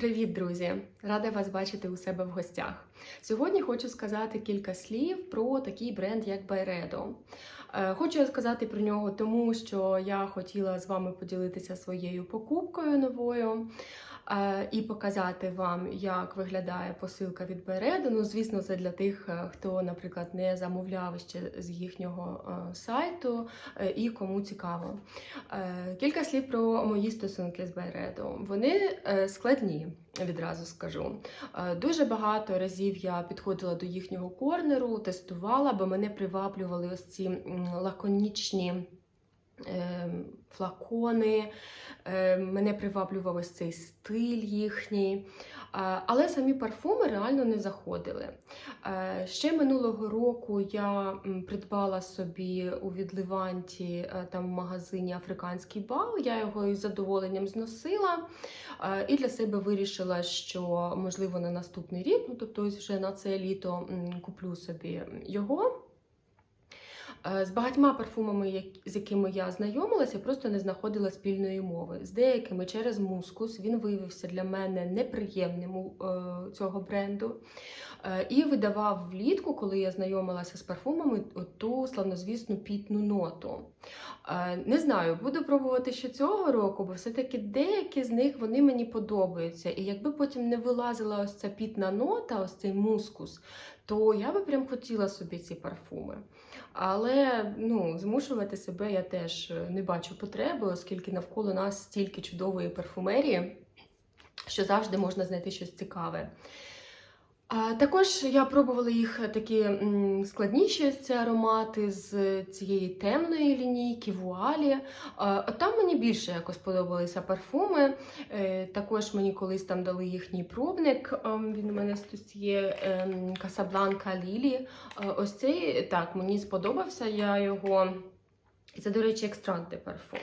Привіт, друзі! Рада вас бачити у себе в гостях. Сьогодні хочу сказати кілька слів про такий бренд, як. Е, Хочу сказати про нього, тому що я хотіла з вами поділитися своєю покупкою новою і показати вам, як виглядає посилка від Byredo. Ну, звісно, це для тих, е, хто, наприклад, не замовляв ще з їхнього е, сайту е, і кому цікаво. Е, Кілька слів про мої стосунки з Byredo. Вони е, складні, відразу скажу. Е, Дуже багато разів я підходила до їхнього корнеру, тестувала, бо мене приваблювали ось ці лаконічні. Е, Флакони, е, мене приваблював ось цей стиль їхній, але самі парфуми реально не заходили. Е, Ще минулого року я придбала собі у відливанті е, там в магазині Африканський бал. Я його із задоволенням зносила е, і для себе вирішила, що можливо на наступний рік, ну тобто вже на це літо куплю собі його. Е, З багатьма парфумами, з якими я знайомилася, просто не знаходила спільної мови. З деякими через мускус він виявився для мене неприємним у е, цього бренду. Е, І видавав влітку, коли я знайомилася з парфумами, ту славнозвісну пітну ноту. Е, Не знаю, буду пробувати ще цього року, бо все-таки деякі з них вони мені подобаються. І якби потім не вилазила ось ця пітна нота, ось цей мускус, то я би прям хотіла собі ці парфуми. Але ну, змушувати себе я теж е, не бачу потреби, оскільки навколо нас стільки чудової парфумерії, що завжди можна знайти щось цікаве. Також я пробувала їх такі м, складніші ці аромати з цієї темної лінійки, вуалі. Там мені більше якось подобалися парфуми. Е, також мені колись там дали їхній пробник. ем, Він у мене тут є ем, Lily. Е, Ось цей так мені сподобався. Я його. Це, до речі, екстракт де парфум.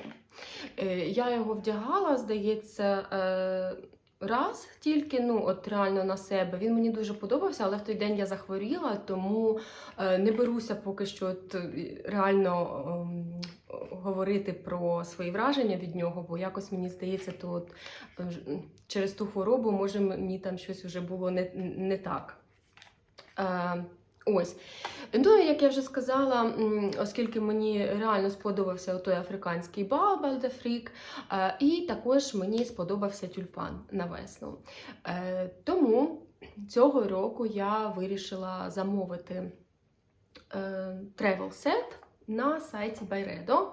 Е, Я його вдягала, здається, е, раз тільки, ну, от реально на себе. Він мені дуже подобався, але в той день я захворіла, тому е, не беруся поки що от, е, реально ем, говорити про свої враження від нього, бо якось мені здається, то от, е, через ту хворобу, може, мені там щось вже було не, не так. Ось. Ну, як я вже сказала, оскільки мені реально сподобався той африканський баобал Бальдефрік, е, і також мені сподобався тюльпан на весну. Е, Тому цього року я вирішила замовити тревел-сет. На сайті Byredo.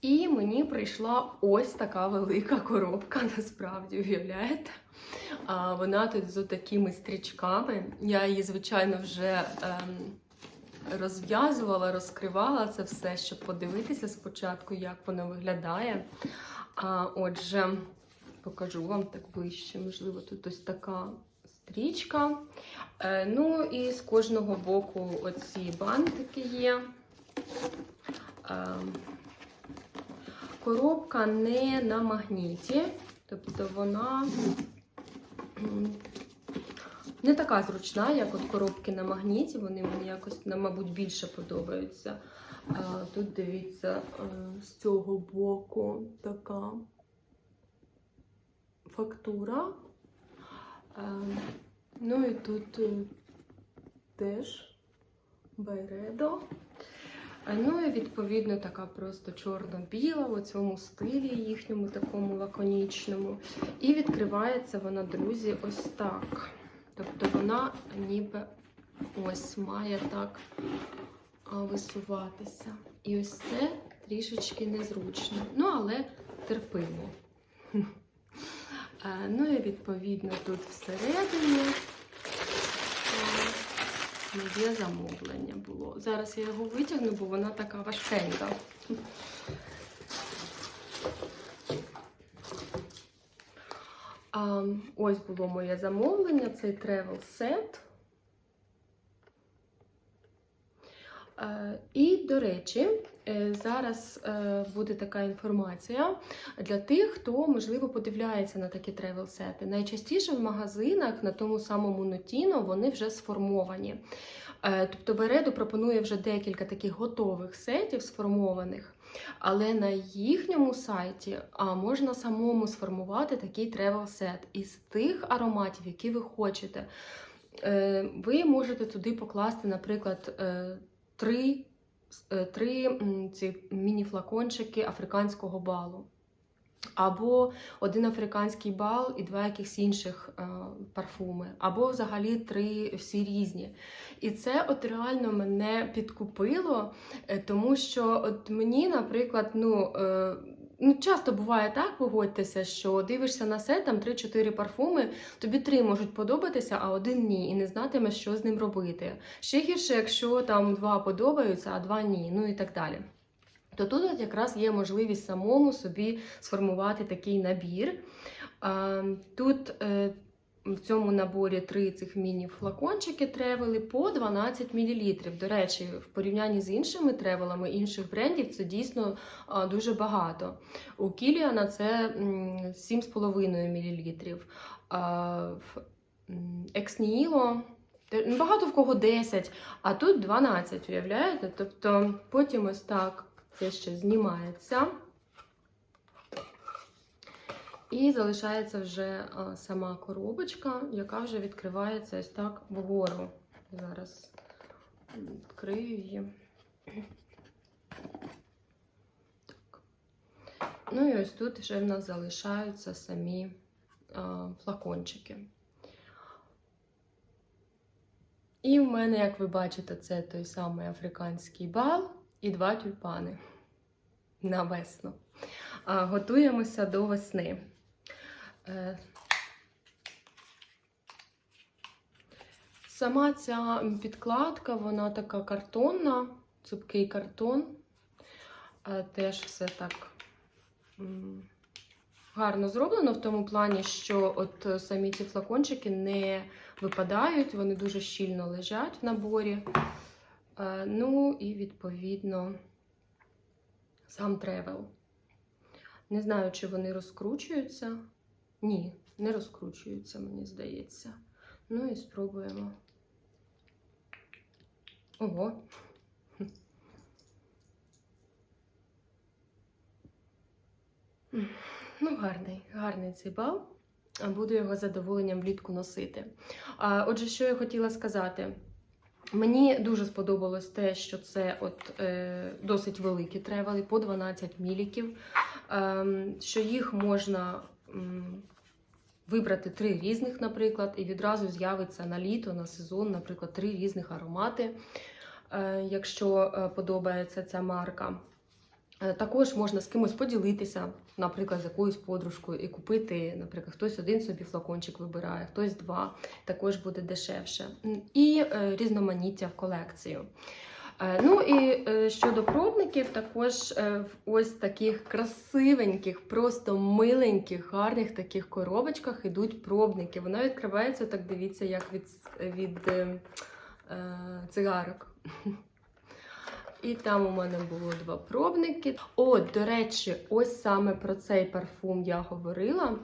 І мені прийшла ось така велика коробка, насправді, уявляєте? А, вона тут з такими стрічками. Я її, звичайно, вже ем, розв'язувала, розкривала це все, щоб подивитися спочатку, як воно виглядає. А, отже, покажу вам так ближче. Можливо, тут ось така стрічка. Е, ну і з кожного боку оці бантики є. Е, коробка не на магніті, тобто вона не така зручна, як от коробки на магніті. Вони мені якось, мабуть, більше подобаються. Тут дивіться, е, з цього боку така фактура. Е, Ну і тут е, теж Байредо. Ну і відповідно така просто чорно-біла в цьому стилі їхньому такому лаконічному. І відкривається вона, друзі, ось так. Тобто вона ніби ось має так висуватися. І ось це трішечки незручно. Ну, але терпимо. Е, Ну і відповідно тут всередині моє замовлення було. Зараз я його витягну, бо вона така важкенька. А, ось було моє замовлення, цей travel set. І, до речі, е, зараз е, буде така інформація для тих, хто, можливо, подивляється на такі тревел-сети. Найчастіше в магазинах на тому самому Notino вони вже сформовані. Е, Тобто Береду пропонує вже декілька таких готових сетів сформованих, але на їхньому сайті можна самому сформувати такий тревел-сет із тих ароматів, які ви хочете. Е, Ви можете туди покласти, наприклад, е, три, е, три ці міні-флакончики африканського балу. Або один африканський бал і два якихось інших е, парфуми, або взагалі три всі різні. І це от реально мене підкупило, е, тому що от мені, наприклад, ну. Е, Ну, часто буває так, погодьтеся, що дивишся на сет, там 3-4 парфуми, тобі три можуть подобатися, а один ні, і не знатимеш, що з ним робити. Ще гірше, якщо там два подобаються, а два ні, ну і так далі. То тут якраз є можливість самому собі сформувати такий набір. Тут е, в цьому наборі три цих міні-флакончики тревели по 12 мл. До речі, в порівнянні з іншими тревелами інших брендів це дійсно дуже багато. У Кіліана це 7,5 мл. Ексніло багато в кого 10, а тут 12, уявляєте? Тобто потім ось так це ще знімається. І залишається вже сама коробочка, яка вже відкривається ось так вгору. Зараз відкрию її. Так. Ну і ось тут вже в нас залишаються самі а, флакончики. І в мене, як ви бачите, це той самий африканський бал і два тюльпани на весну. А, Готуємося до весни. Е, Сама ця підкладка, вона така картонна, цупкий картон. Е, Теж все так гарно зроблено в тому плані, що от е, самі ці флакончики не випадають, вони дуже щільно лежать в наборі. Ну і відповідно сам тревел. Не знаю, чи вони розкручуються. Ні, не розкручуються, мені здається. Ну і спробуємо. Ого. Ну, гарний, гарний цей бал. Буду його задоволенням влітку носити. Отже, що я хотіла сказати. Мені дуже сподобалось те, що це от, е, досить великі тревели, по 12 міліків, е, що їх можна вибрати три різних, наприклад, і відразу з'явиться на літо, на сезон, наприклад, три різних аромати, е, якщо е, подобається ця марка. Е, Також можна з кимось поділитися, наприклад, з якоюсь подружкою, і купити, наприклад, хтось один собі флакончик вибирає, хтось два, також буде дешевше. І різноманіття в колекцію. Е, Ну і е, щодо пробників, також е, в ось таких красивеньких, просто миленьких, гарних таких коробочках ідуть пробники. Вона відкривається, так дивіться, як від, від е, цигарок. І там у мене було два пробники. О, до речі, ось саме про цей парфум я говорила,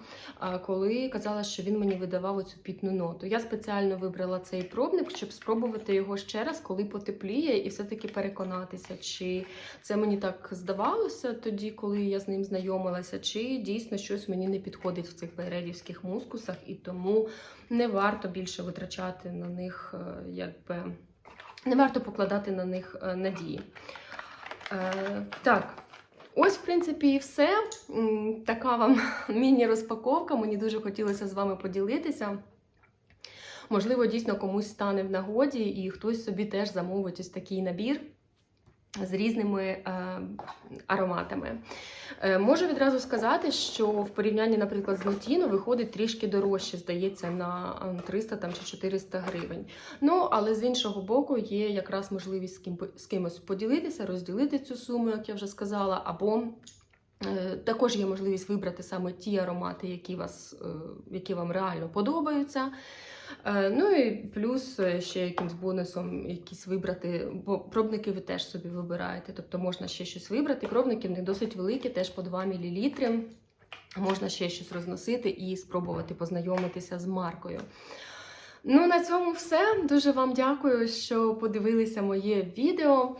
коли казала, що він мені видавав оцю пітну ноту. Я спеціально вибрала цей пробник, щоб спробувати його ще раз, коли потепліє, і все-таки переконатися, чи це мені так здавалося тоді, коли я з ним знайомилася, чи дійсно щось мені не підходить в цих байредівських мускусах, і тому не варто більше витрачати на них, е, якби. Не варто покладати на них е, надії. Е, так, ось, в принципі, і все. Така вам міні-розпаковка. Мені дуже хотілося з вами поділитися. Можливо, дійсно комусь стане в нагоді, і хтось собі теж замовить ось такий набір з різними е, ароматами. Е, можу відразу сказати, що в порівнянні, наприклад, з Notino виходить трішки дорожче, здається, на е, 300 там, чи 400 гривень. Ну, але з іншого боку, є якраз можливість з, ким, з кимось поділитися, розділити цю суму, як я вже сказала, або е, також є можливість вибрати саме ті аромати, які, вас, е, які вам реально подобаються. Е, Ну і плюс е, ще якимсь бонусом якісь вибрати, бо пробники ви теж собі вибираєте. Тобто можна ще щось вибрати. Пробники в них досить великі, теж по 2 мл. Можна ще щось розносити і спробувати познайомитися з маркою. Ну, на цьому все. Дуже вам дякую, що подивилися моє відео.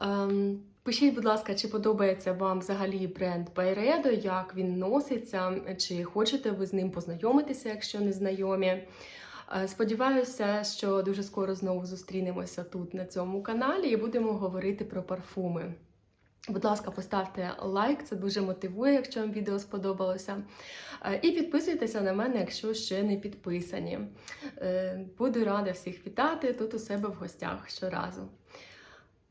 Ем, Пишіть, будь ласка, чи подобається вам взагалі бренд Байредо, як він носиться, чи хочете ви з ним познайомитися, якщо не знайомі. Е, Сподіваюся, що дуже скоро знову зустрінемося тут на цьому каналі і будемо говорити про парфуми. Будь ласка, поставте лайк, це дуже мотивує, якщо вам відео сподобалося. Е, І підписуйтеся на мене, якщо ще не підписані. Е, Буду рада всіх вітати тут у себе в гостях щоразу.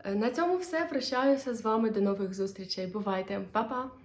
На цьому все. Прощаюся з вами. До нових зустрічей. Бувайте, Па-па!